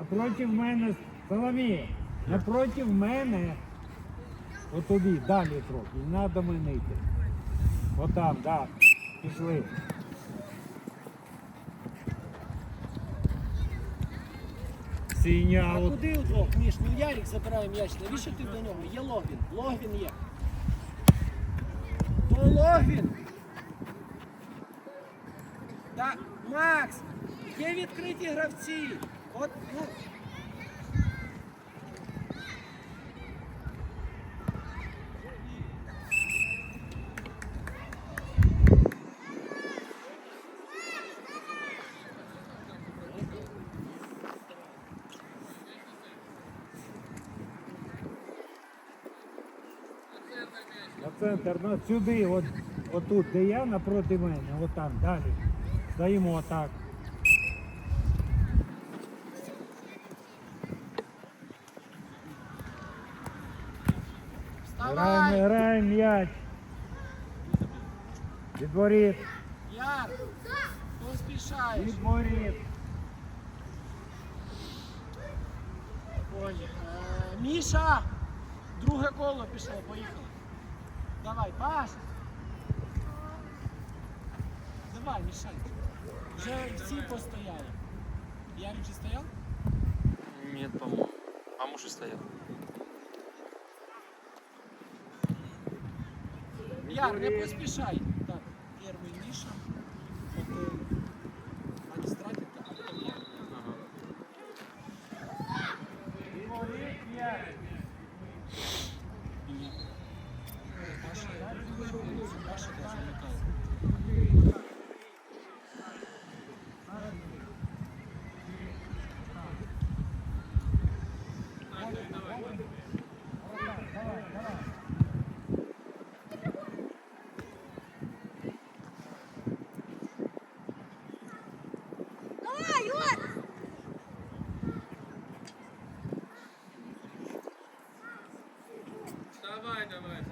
Напроти мене, Соломія, напроти мене. Отуди, далі трохи. Не треба мене йти. Отам, так. Да. Пішли. Синя. А от- куди удвох, Міш? Ну Ярик забирає м'яч. Навіщо ти до нього? Є Логвін. Логвін є. То Логвін. Та, Макс, є відкриті гравці. От, ну. Центр, на сюди, от, отут, де я напроти мене, отам, далі. Стоїмо отак. Граємо, граємо м'яч. Відворіт, Яр! Поспішаєш. відворіт. Ой, е, Міша! Друге коло пішло, поїхали. Давай, Паш! Давай, мішай. Вже всі постояли. Ярик же стояв? Нет, по-моему. А муж и стоял. Яр, не поспішай. Так, перший Міша, потім Адістратів, а потім я. Відворіт м'яч. Паша, Паша даже замикає. Давай, Юр! Давай, давай,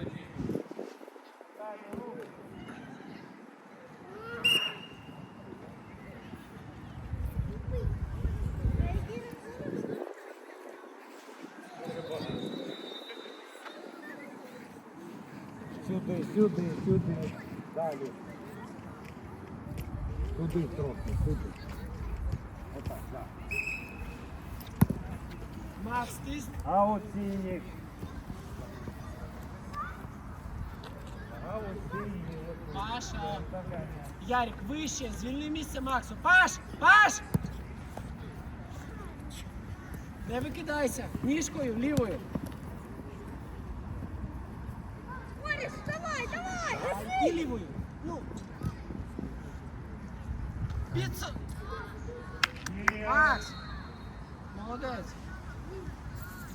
София. Сюди, сюди, сюди. Далі. Туди трохи, туди. Отак, так. Макс, ти А синій. Паша. Ярик, вище, звільни місце Максу. Паш! Паш! Не викидайся. Ніжкою лівою. Борис, давай, давай! І лівою. Ну. Піцу. Макс. Молодець.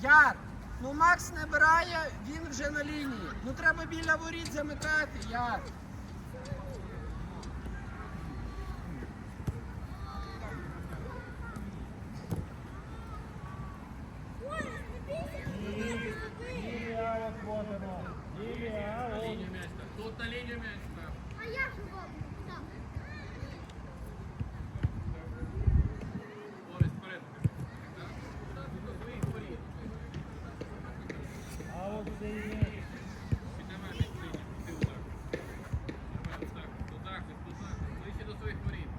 Яр. Ну Макс набирає, він вже на лінії. Ну треба біля воріт замикати, Яр. Борис, не бейся! Лілія, от вот вона. Лілія, от. Линию мяч ставь. Тут на линию мяч ставь. А я же вам дам. Борис, вперед. До своих воріт. А от синій. Піднімай м'яч в лінію. Ти удар. Давай, ось так. Тут захист, тут захист. Ближче до своїх воріт.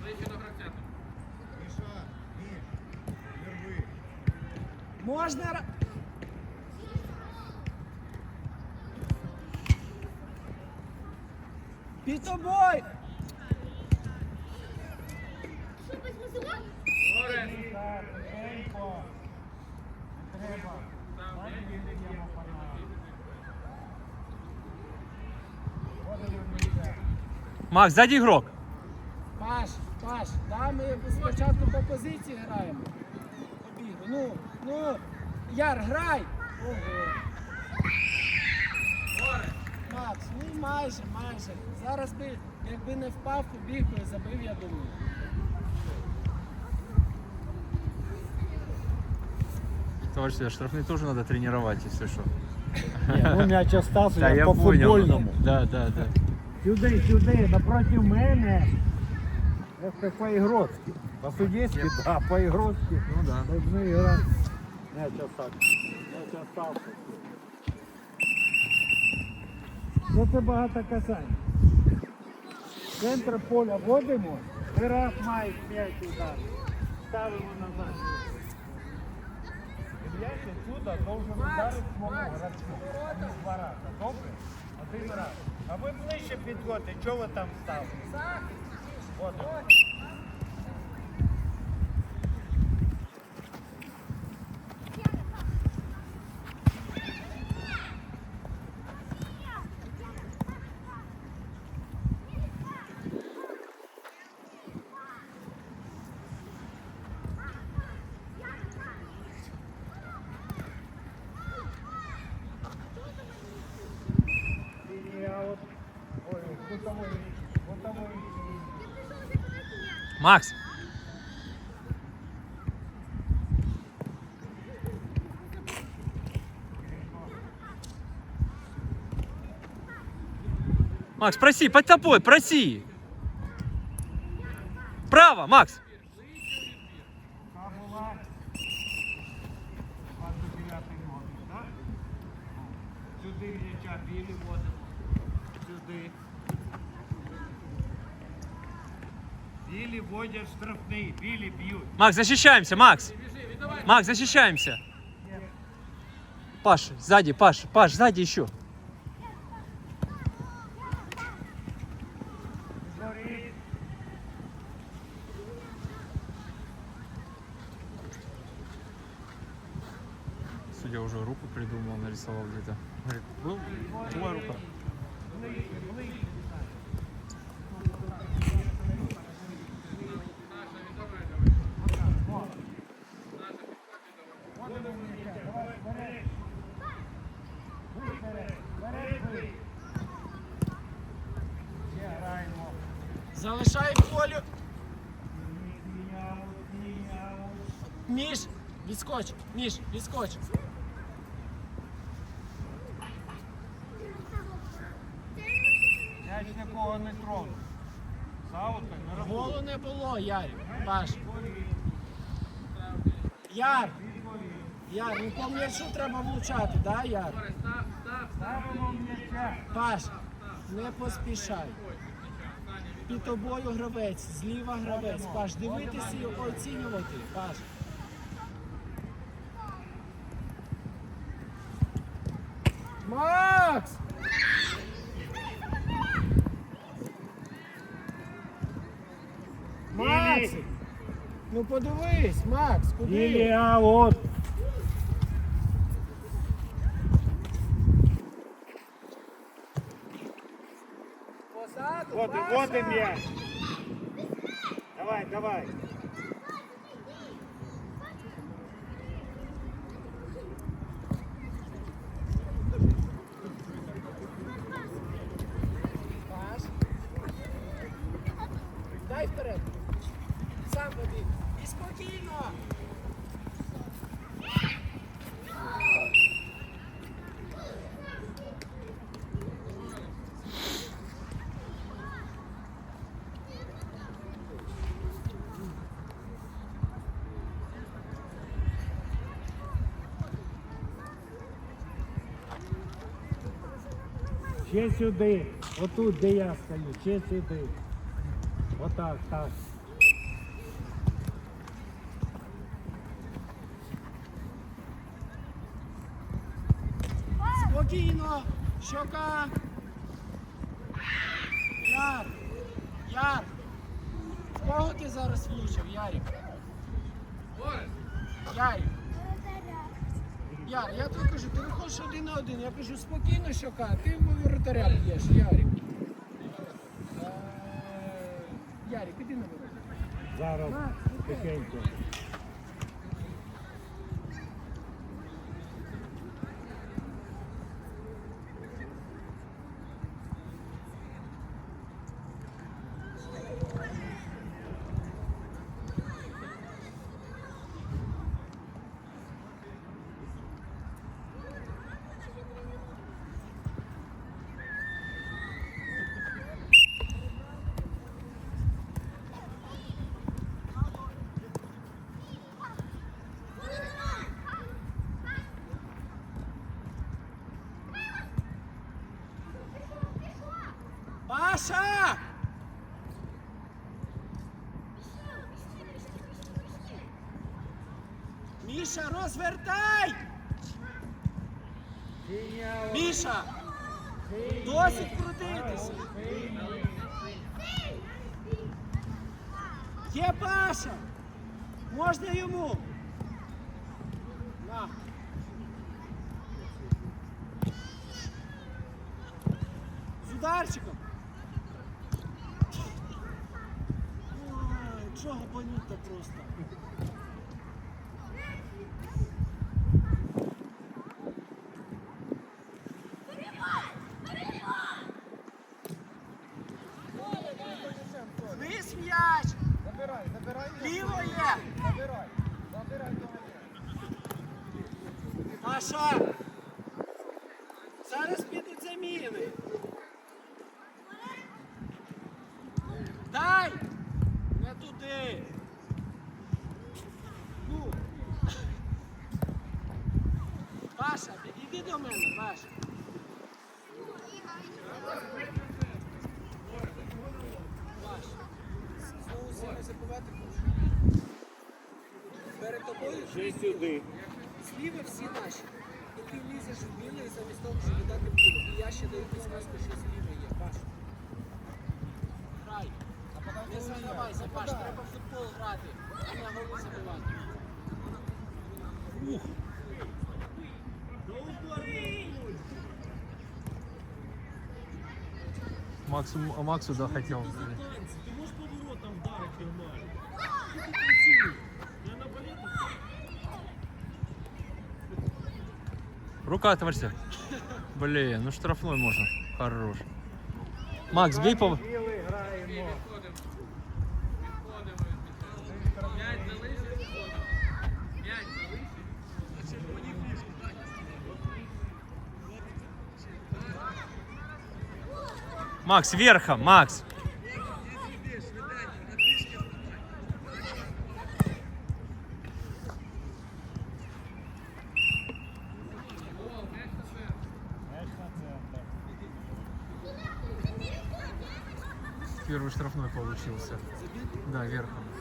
Ближче до гравця. тут. Можна. ра- Під тобою! Что, без музыка? Борис. Так, тихенько. Не треба. Там Далі м'яч. віддаємо панам. От він місце. Макс, сзади игрок. Паш, Паш, да, ми спочатку по позиції граємо. Ну, ну, Яр, грай! Ого. Макс, ну майже, майже. Зараз би, якби не впав, побіг би, забив, я думаю. Товарищ, штрафные тоже надо тренировать, если что. Ні, ну м'яч остався Да, я я по понял. футбольному. Да, да, да. Сюди, сюди, напроти мене. ФПФ Ігроцький. По-судейски, да, по-игрушки. Ну да. Должны играть. Мяч остался. Мяч остался. Ну це багато касань. Центр поля вводимо, і раз м'яч удар. Ставимо назад. І М'яч отсюда должен ударити свого гравцю. а не з ворота. Добре? Один раз. А ви ближче підходите, чого ви там стали? От. Макс! Макс, проси, под тобой, проси! Право, Макс! Та була 29 номер, так? Сюди м'яча білі водимо. Сюди. Білі водять штрафний, білі б'ють. Макс, защищаемся, Макс! Макс, защищаемся! Паш, сзади, Паш, Паш, сзади еще. Відскоч. Міш, відскоч. М'яч нікого не тронув. Саута не рахує. Голу не було, Ярик. Паш. Яр. Яр, ну по м'ячу треба влучати, да, Яр? Ставимо м'яча. Паш, не поспішай. Під тобою гравець, зліва гравець. Паш, дивитися і оцінювати. Паш. Макс! Макс! Ну подивись, Макс, куди? Лінія аут. Позаду, Вот, Паша! вот и мяч. Давай, давай. Спокійно. Ще сюди. Отут, де я стою. Ще сюди. Отак, так. Спокійно. Щока. Яр. Яр. В кого ти зараз влучив, Ярик? Ярик. Яр, я тобі кажу, ти виходиш один на один. Я кажу, спокійно, щока, ти в воротаря б'єш, Ярик. Е, Ярик, іди на ворота. Зараз тихенько. Паша! Міша, розвертай! Міша! Досить крутитися! Є Паша! Можна йому! На! З ударчиком! Банюта просто? М'яч! Забирай, забирай. Ліво є! Забирай. Забирай Маша! Зараз підуть заміни. Дай! Не туди. Ну. Підійди до мене, хочеш? Перед тобою Ще сюди. Зліва всі наші. І ти лізеш в біле і замість того, щоб дати біле. І я ще даю підсказку, що зліва є. Паш. Грай. Не загравайся, Паш, треба в футбол грати, а не голи забивати. Ух. Максу, а Максу да хотел. Поворотом нормально. Рука отворься. Блин, ну штрафной можно. Хорош. Макс, бей по... Макс, верхом, Макс. Первый штрафной получился. Да, верхом.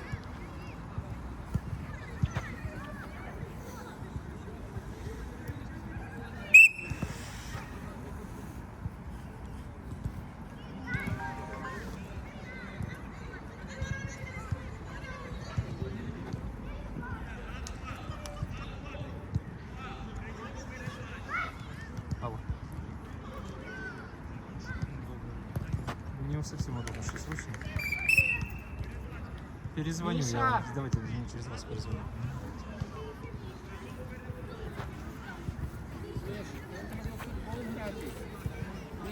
Мне совсем удобно, что срочно. Перезвоню Миша! я. Давайте я через вас перезвоню. Миш, нам треба в футбол грати.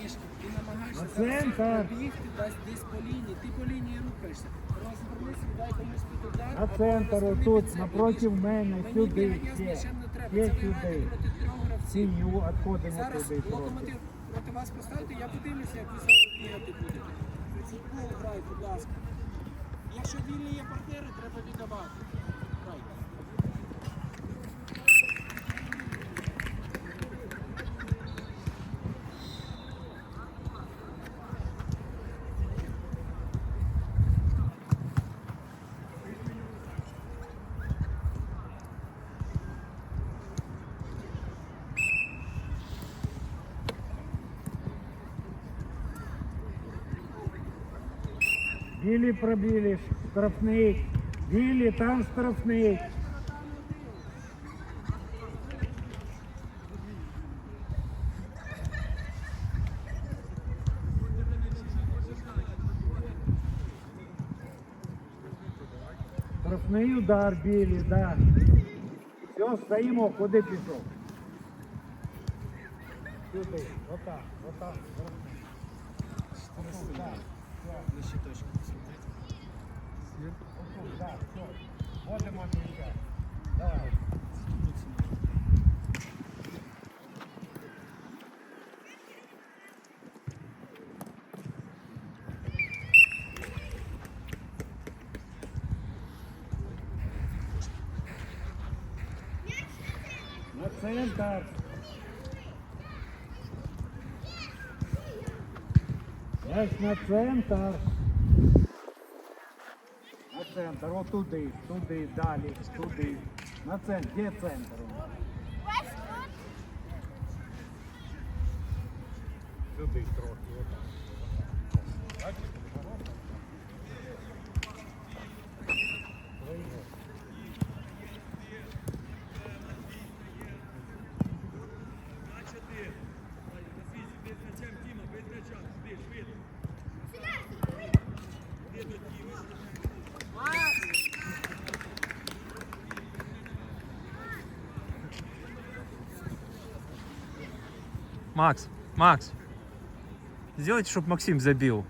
Мішка, ти намагаєшся На зараз центр. пробігти десь, по лінії. Ти по лінії рухаєшся. Розвернися, дай комусь під удар. На центр, напротив Міш, мене, мені сюди, ще. м'ячем не треба. Це ви проти трьох гравців. Синю відходимо туди трохи. локомотив проти вас поставити, я подивлюся, як ви зараз бігати будете. Футбол грай, будь ласка. Якщо вільні є партнери, треба віддавати. Білі пробили, штрафний. Білі, там штрафний. Штрафний удар білі, да. Все, стоїмо, куди пішов? Сюди, отак, отак. Отак, так, Все. Вводимо м'яча. Давай. На центр. Мяч на центр. Центр, от туди, далі, туди. На центр. Де центр? Весь тут. Сюди трохи. отак. Макс, Макс. Сделайте, чтобы Максим забил.